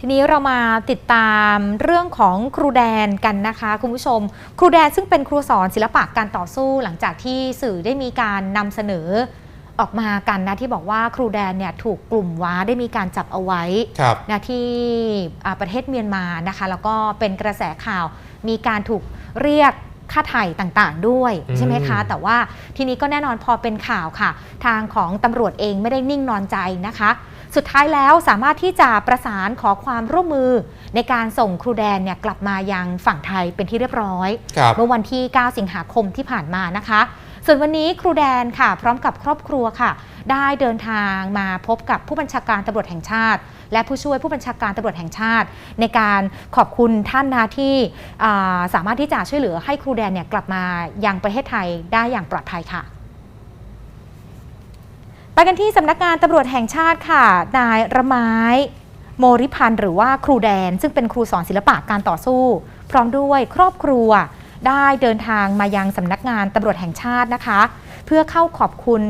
ทีนี้เรามาติดตามเรื่องของครูแดนกันนะคะคุณผู้ชม ครูแดนซึ่งเป็นครูสอนศิลปะการต่อสู้หลังจากที่สื่อได้มีการนำเสนอออกมากันนะที่บอกว่าครูแดนเนี่ยถูกกลุ่มว้าได้มีการจับเอาไว้ครับนะที่อ่าประเทศเมียนมานะคะ แล้วก็เป็นกระแสข่าวมีการถูกเรียกค่าไถ่ต่างๆ ด้วยอืมใช่ไหมคะ แต่ว่าทีนี้ก็แน่นอนพอเป็นข่าวค่ะ ทางของตำรวจเองไม่ได้นิ่งนอนใจนะคะ สุดท้ายแล้วสามารถที่จะประสานขอความร่วมมือ ในการส่งครูแดนเนี่ยกลับมายังฝั่งไทยเป็นที่เรียบร้อยครับเมื่อวันที่ 9 สิงหาคมที่ผ่านมานะคะ ส่วนวันนี้ครูแดนค่ะ พร้อมกับครอบครัวค่ะ ได้เดินทางมาพบกับผู้บัญชาการตำรวจแห่งชาติ และผู้ช่วยผู้บัญชาการตำรวจแห่งชาติ ในการขอบคุณท่านนะที่อ่าสามารถที่จะช่วยเหลือให้ครูแดนเนี่ยกลับมายังประเทศไทยได้อย่างปลอดภัยค่ะ ไปกันที่สำนักงานตำรวจแห่งชาติค่ะ นายระไม้โมริพันธ์หรือว่าครูแดน ซึ่งเป็นครูสอนศิลปะการต่อสู้ พร้อมด้วยครอบครัวได้เดินทางมายังสำนักงานตำรวจแห่งชาตินะคะ เพื่อเข้าขอบคุณ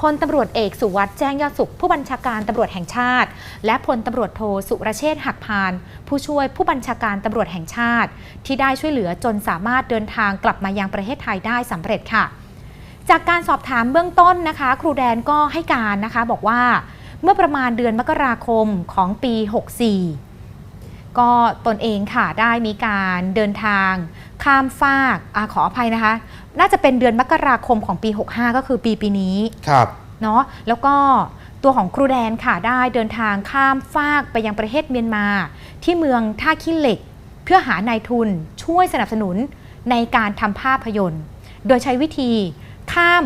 พลตำรวจเอกสุวัสด์แจ้งยอดสุข ผู้บัญชาการตำรวจแห่งชาติ และพลตำรวจโทสุรเชษหักพาน ผู้ช่วยผู้บัญชาการตำรวจแห่งชาติ ที่ได้ช่วยเหลือจนสามารถเดินทางกลับมายังประเทศไทยได้สำเร็จค่ะ จากการสอบถามเบื้องต้นนะคะ ครูแดนก็ให้การนะคะบอกว่าเมื่อประมาณเดือนมกราคมของปี 64 ก็ตนเองค่ะได้มีการเดินทาง ข้ามฟากอาขออภัยนะคะ น่าจะเป็นเดือนมกราคมของปี 65 ก็คือปีปีนี้ครับเนาะแล้วก็ตัวของครูแดนค่ะได้เดินทางข้ามฟากไปยังประเทศเมียนมา ที่เมืองท่าขี้เหล็ก เพื่อหานายทุนช่วยสนับสนุนในการทำภาพยนตร์ โดยใช้วิธี ข้าม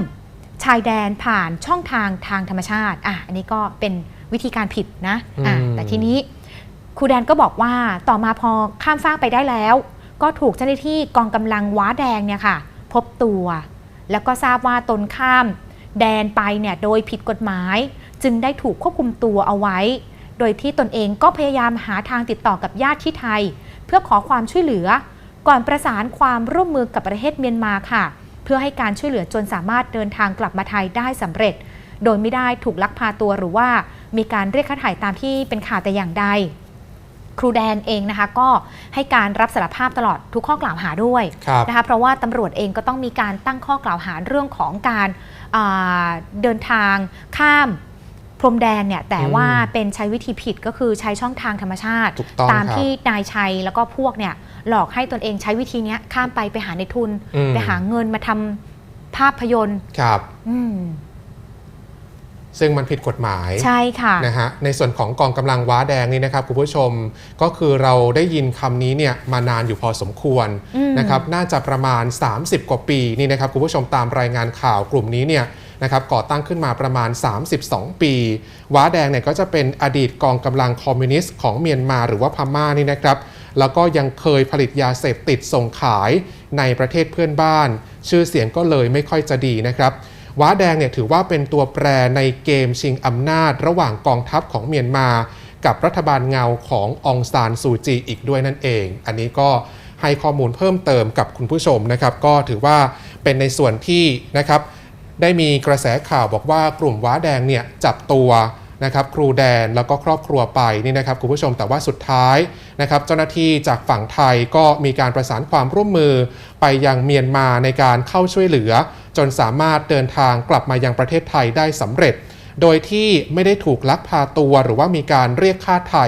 ชายแดนผ่านช่องทางทางธรรมชาติอะอันนี้ก็เป็นวิธีการผิดนะอะอืมแต่ทีนี้ครูแดนก็บอกว่าต่อมาพอข้ามฟากไปได้แล้ว ก็ถูกเจ้าหน้าที่กองกำลังว้าแดงเนี่ยค่ะ พบตัว แล้วก็ทราบว่าตนข้าม แดนไปเนี่ยโดยผิดกฎหมาย จึงได้ถูกควบคุมตัวเอาไว้ โดยที่ตนเองก็พยายามหาทางติดต่อกับญาติที่ไทย เพื่อขอความช่วยเหลือ ก่อนประสานความร่วมมือกับประเทศเมียนมาค่ะ เพื่อให้การช่วยเหลือจนสามารถเดินทางกลับมาไทยได้สำเร็จ โดยไม่ได้ถูกลักพาตัวหรือว่ามีการเรียกค่าถ่ายตามที่เป็นข่าวแต่อย่างใดครูแดนเองนะคะก็ให้การรับสารภาพตลอดทุกข้อกล่าวหาด้วยครับนะคะเพราะว่าตำรวจเองก็ต้องมีการตั้งข้อกล่าวหาเรื่องของการอ่าเดินทางข้ามพรมแดนเนี่ยแต่อืมว่าเป็นใช้วิธีผิดก็คือใช้ช่องทางธรรมชาติถูกต้องตามครับที่นายชัยแล้วก็พวกเนี่ย หลอกให้ตนเองใช้วิธีเนี้ยข้ามไปไปหาในทุนอืมไปหาเงินมาทำภาพยนตร์ครับอืมซึ่งมันผิดกฎหมายใช่ค่ะนะฮะในส่วนของกองกำลังว้าแดงนี่นะครับคุณผู้ชมก็คือเราได้ยินคำนี้เนี่ยมานานอยู่พอสมควรอืมนะครับน่าจะประมาณ 30 กว่าปีนี่นะครับคุณผู้ชมตามรายงานข่าวกลุ่มนี้เนี่ยนะครับก่อตั้งขึ้นมาประมาณ 32 ปี ว้าแดงเนี่ยก็จะเป็นอดีตกองกำลังคอมมิวนิสต์ของเมียนมาหรือว่าพม่านี่นะครับ แล้วก็ยังเคยผลิตยาเสพติดส่งขายในประเทศเพื่อนบ้าน ชื่อเสียงก็เลยไม่ค่อยจะดีนะครับว้าแดงเนี่ยถือว่าเป็นตัวแปรในเกมชิงอำนาจ ระหว่างกองทัพของเมียนมา กับรัฐบาลเงาขององซานซูจีอีกด้วยนั่นเอง อันนี้ก็ให้ข้อมูลเพิ่มเติมกับคุณผู้ชมนะครับ ก็ถือว่าเป็นในส่วนที่นะครับ ได้มีกระแสข่าวบอกว่ากลุ่มว้าแดงเนี่ยจับตัว นะครับครูแดนแล้วก็ครอบครัวไปนี่นะครับคุณผู้ชมแต่ว่าสุดท้ายนะครับเจ้าหน้าที่จากฝั่งไทยก็มีการประสานความร่วมมือ ไปยังเมียนมาในการเข้าช่วยเหลือ จนสามารถเดินทางกลับมายังประเทศไทยได้สำเร็จ โดยที่ไม่ได้ถูกลักพาตัวหรือว่ามีการเรียกค่าไถ่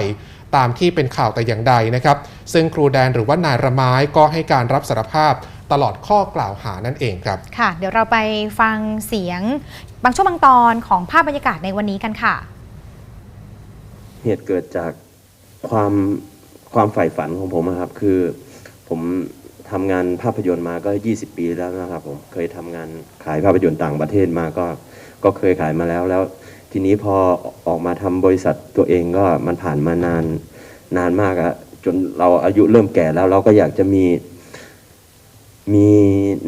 ตามที่เป็นข่าวแต่อย่างใดนะครับ ซึ่งครูแดนหรือว่านายระไม้ก็ให้การรับสารภาพตลอดข้อกล่าวหานั่นเองครับ ค่ะ เดี๋ยวเราไปฟังเสียงบางช่วงบางตอนของภาพบรรยากาศในวันนี้กันค่ะ เหตุเกิดจากความความใฝ่ฝันของผมอะครับ คือผมทำงานภาพยนตร์มาก็ 20 ปีแล้วนะครับ ผมเคยทำงานขายภาพยนตร์ต่างประเทศมาก็ก็เคยขายมาแล้วแล้วทีนี้พอออกมาทำบริษัทตัวเองก็มันผ่านมานานนานมากอะจนเราอายุเริ่มแก่แล้ว เราก็อยากจะมีมี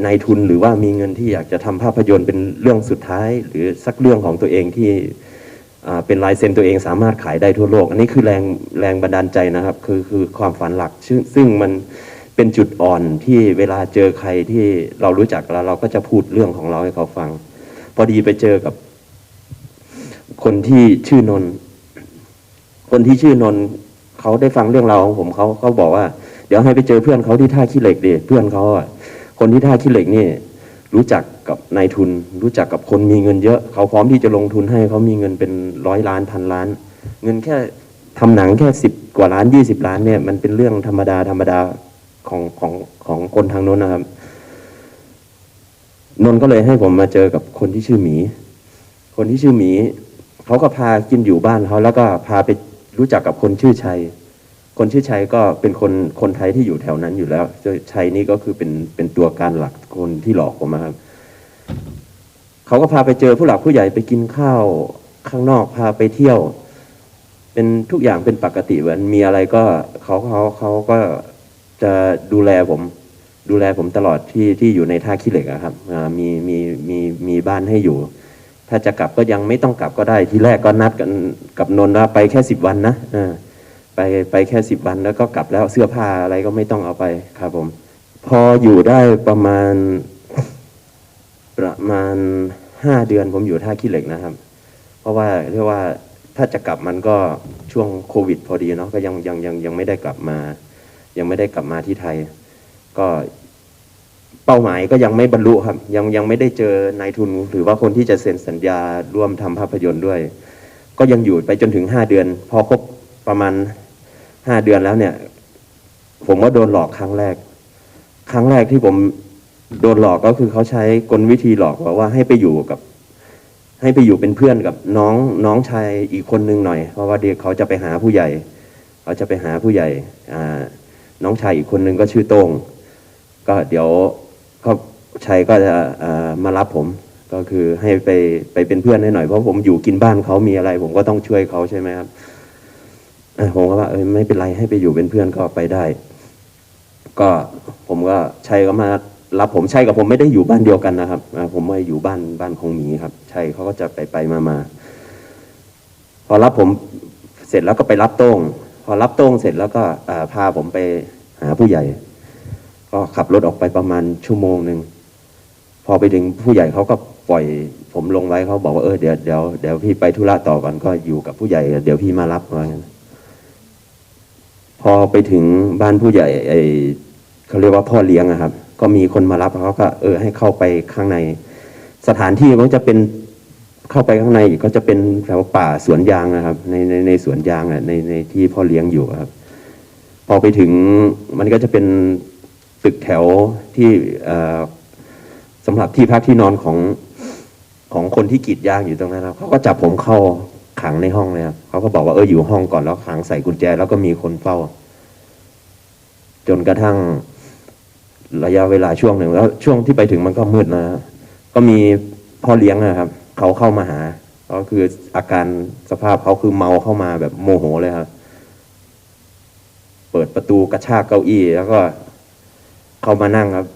นายทุนหรือว่ามีเงินที่อยากจะทำภาพยนตร์เป็นเรื่องสุดท้าย หรือสักเรื่องของตัวเองที่ เป็นลายเซ็นตัวเองสามารถขายได้ทั่วโลก อันนี้คือแรงแรงบันดาลใจนะครับ คือคือความฝันหลัก ซึ่งมันเป็นจุดอ่อนที่เวลาเจอใครที่เรารู้จักแล้วเราก็จะพูดเรื่องของเราให้เขาฟัง พอดีไปเจอกับ คนที่ชื่อนน คนที่ชื่อนนเขาได้ฟังเรื่องราวของผมเขาเขาบอกว่า เดี๋ยวให้ไปเจอเพื่อนเขาที่ท่าขี้เหล็กดิเพื่อนเขาอะคนที่ท่าขี้เหล็กนี่ รู้จักกับนายทุน รู้จักกับคนมีเงินเยอะ เขาพร้อมที่จะลงทุนให้เขามีเงินเป็นร้อยล้านพันล้าน เงินแค่ทำหนังแค่สิบกว่าล้านยี่สิบล้านเนี่ยมันเป็นเรื่องธรรมดาธรรมดาของของของคนทางโน้นนะครับนนท์ก็เลยให้ผมมาเจอกับคนที่ชื่อหมี คนที่ชื่อหมีเขาก็พากินอยู่บ้านเขาแล้วก็พาไปรู้จักกับคนชื่อชัย คนชื่อชัยก็เป็นคนคนไทยที่อยู่แถวนั้นอยู่แล้วชัยนี่ก็คือเป็นเป็นตัวการหลักคนที่หลอกผมครับเขาก็พาไปเจอผู้หลักผู้ใหญ่ไปกินข้าวข้างนอกพาไปเที่ยว เป็นทุกอย่างเป็นปกติเหมือนมีอะไรก็เขาเขาเขาก็จะดูแลผมดูแลผมตลอดที่ที่อยู่ในท่าขี้เหล็กครับมีมีมีมีบ้านให้อยู่ ถ้าจะกลับก็ยังไม่ต้องกลับก็ได้ ทีแรกก็นัดกันกับนนท์ว่าไปแค่สิบวันนะอ่า ไปไปแค่สิบวันแล้วก็กลับแล้วเสื้อผ้าอะไรก็ไม่ต้องเอาไปครับผม พออยู่ได้ประมาณประมาณห้าเดือนผมอยู่ท่าขี้เหล็กนะครับ เพราะว่าเรียกว่าถ้าจะกลับมันก็ช่วงโควิด พอดีเนาะก็ยังยังยังยังไม่ได้กลับมา ยังไม่ได้กลับมาที่ไทย ก็เป้าหมายก็ยังไม่บรรลุครับ ยังยังไม่ได้เจอนายทุน หรือว่าคนที่จะเซ็นสัญญาร่วมทำภาพยนตร์ด้วย ก็ยังอยู่ไปจนถึงห้าเดือน พอครบประมาณ ห้าเดือนแล้วเนี่ย ผมก็โดนหลอกครั้งแรก ครั้งแรกที่ผมโดนหลอกก็คือเขาใช้กลวิธีหลอกว่าว่าให้ไปอยู่กับ ให้ไปอยู่เป็นเพื่อนกับน้องน้องชายอีกคนนึงหน่อย เพราะว่าเด็กเขาจะไปหาผู้ใหญ่ เขาจะไปหาผู้ใหญ่อ่าน้องชายอีกคนนึงก็ชื่อโต้งก็เดี๋ยวก็ชัยก็จะมารับผมก็คือให้ไปไปเป็นเพื่อนให้หน่อยเพราะผมอยู่กินบ้านเขามีอะไร ผมก็ต้องช่วยเขาใช่ไหมครับ ผมก็ว่าเออไม่เป็นไรให้ไปอยู่เป็นเพื่อนก็ไปได้ ก็ผมก็ชัยก็มารับผมชัยกับผมไม่ได้อยู่บ้านเดียวกันนะครับผมมาอยู่บ้านบ้านคงหมีครับชัยเขาก็จะไปไปมามาพอรับผมเสร็จแล้วก็ไปรับโต้งพอรับโต้งเสร็จแล้วก็พาผมไปหาผู้ใหญ่ ก็ขับรถออกไปประมาณชั่วโมงหนึ่งพอไปถึงผู้ใหญ่เขาก็ปล่อยผมลงไว้เขาบอกว่าเออเดี๋ยวเดี๋ยวเดี๋ยวพี่ไปธุระต่อก่อนก็อยู่กับผู้ใหญ่ เดี๋ยวพี่มารับว่างั้น พอไปถึงบ้านผู้ใหญ่ไอเขาเรียกว่าพ่อเลี้ยงอะครับ ก็มีคนมารับเขาก็เออให้เข้าไปข้างใน สถานที่มันจะเป็นเข้าไปข้างในก็จะเป็นแถวป่าสวนยางนะครับ ในในในสวนยางอะในในที่พ่อเลี้ยงอยู่ครับ พอไปถึงมันก็จะเป็นตึกแถวที่สำหรับที่พักที่นอนของของคนที่กรีดยางอยู่ตรงนั้นครับเขาก็จับผมเข้า ขังในห้องเลยครับเขาก็บอกว่าเอออยู่ห้องก่อนแล้วขังใส่กุญแจ แล้วก็มีคนเฝ้า จนกระทั่งระยะเวลาช่วงหนึ่งแล้วช่วงที่ไปถึงมันก็มืดนะก็มีพ่อเลี้ยงนะครับเขาเข้ามาหาก็คืออาการสภาพเขาคือเมาเข้ามาแบบโมโหเลยครับ เปิดประตูกระชากเก้าอี้แล้วก็เข้ามานั่งครับ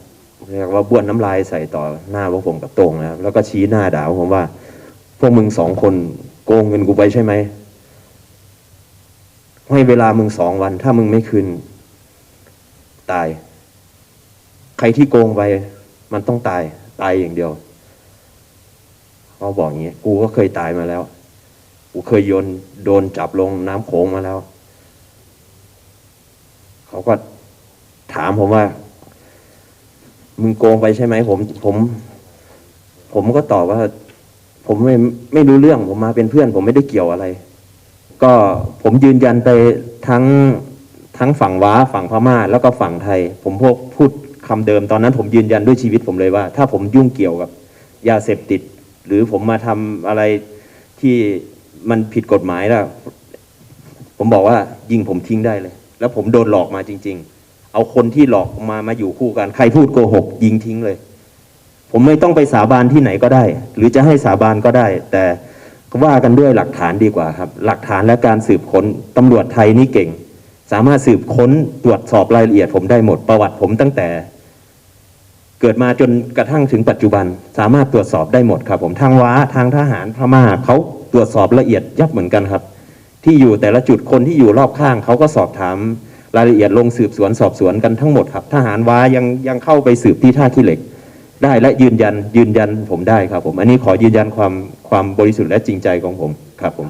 เรียกว่าบ้วนน้ำลายใส่ต่อหน้าพวกผมกับโต้งนะครับแล้วก็ชี้หน้าด่าผมว่า พวกมึงสองคน โกงเงินกูไปใช่ไหมให้เวลามึงสองวัน ถ้ามึงไม่คืน ตาย ใครที่โกงไป มันต้องตาย ตายอย่างเดียวเขาบอกอย่างนี้กูก็เคยตายมาแล้ว กูเคยโยนโดนจับลงน้ำโขงมาแล้ว เขาก็ถามผมว่า มึงโกงไปใช่ไหมผม ผม ผมก็ตอบว่า ผมไม่ไม่รู้เรื่องผมมาเป็นเพื่อน ผมไม่ได้เกี่ยวอะไร ก็ผมยืนยันไปทั้งทั้งฝั่งว้าฝั่งพม่า แล้วก็ฝั่งไทย ผมพวกพูดคำเดิมตอนนั้น ผมยืนยันด้วยชีวิตผมเลยว่า ถ้าผมยุ่งเกี่ยวกับยาเสพติด หรือผมมาทำอะไรที่มันผิดกฎหมายแล้วผมบอกว่ายิงผมทิ้งได้เลย แล้วผมโดนหลอกมาจริง ๆ เอาคนที่หลอกมามาอยู่คู่กัน ใครพูดโกหก ยิงทิ้งเลย ผมไม่ต้องไปสาบานที่ไหนก็ได้ หรือจะให้สาบานก็ได้ แต่ว่ากันด้วยหลักฐานดีกว่าครับ หลักฐานและการสืบค้นตำรวจไทยนี่เก่ง สามารถสืบค้นตรวจสอบรายละเอียดผมได้หมดประวัติผมตั้งแต่ เกิดมาจนกระทั่งถึงปัจจุบัน สามารถตรวจสอบได้หมดครับ ผมทางว้าทางทหารพม่าเขาตรวจสอบละเอียดยับเหมือนกันครับ ที่อยู่แต่ละจุดคนที่อยู่รอบข้างเขาก็สอบถามรายละเอียดลงสืบสวนสอบสวนกันทั้งหมดครับ ทหารว้ายังยังเข้าไปสืบที่ท่าขี้เหล็ก ได้และยืนยันยืนยันผมได้ครับผม อันนี้ขอยืนยันความความบริสุทธิ์และจริงใจของผมครับผม